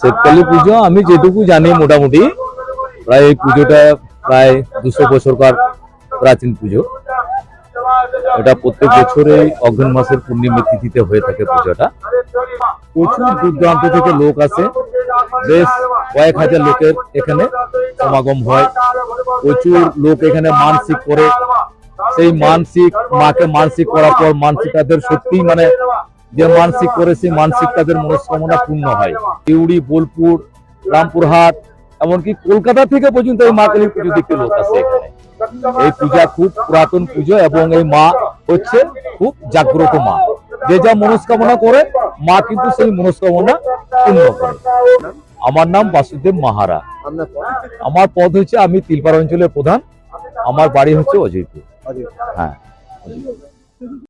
শ্বেতকালী পুজো, আমি যেটুকু জানি মোটামুটি, প্রায় এই পুজোটা প্রায় দুশো বছরকার প্রাচীন পুজো। এটা প্রত্যেক বছরে অগ্রহণ মাসের পূর্ণিমা তিথিতে হয়ে থাকে পুজোটা। প্রচুর দূর থেকে লোক আসে। বেশ কয়েক হাজার লোকের এখানে সমাগম হয়। প্রচুর লোক এখানে মানসিক করে। সেই মানসিক, মাকে মানসিক করার পর মানসিক তাদের সত্যি মানে যে মানসিক করে সেই মানসিক তাদের মনস্কামনা পূর্ণ হয়। ইউড়ি বোলপুর, রামপুরহাট, এমনকি কলকাতা থেকে পর্যন্ত এই মা কালীর পুজো দেখতে লোক আসে এখানে। এই পূজা খুব পুরাতন পুজো এবং এই মা হচ্ছে খুব জাগ্রত মা। যে যা মনস্কামনা করে, মা কিন্তু সেই মনস্কামনা পূর্ণ করে। আমার নাম বাসুদেব মাহারা। আমার পদ হচ্ছে আমি তিলপাড়া অঞ্চলের প্রধান। আমার বাড়ি হচ্ছে অজয়পুর। হ্যাঁ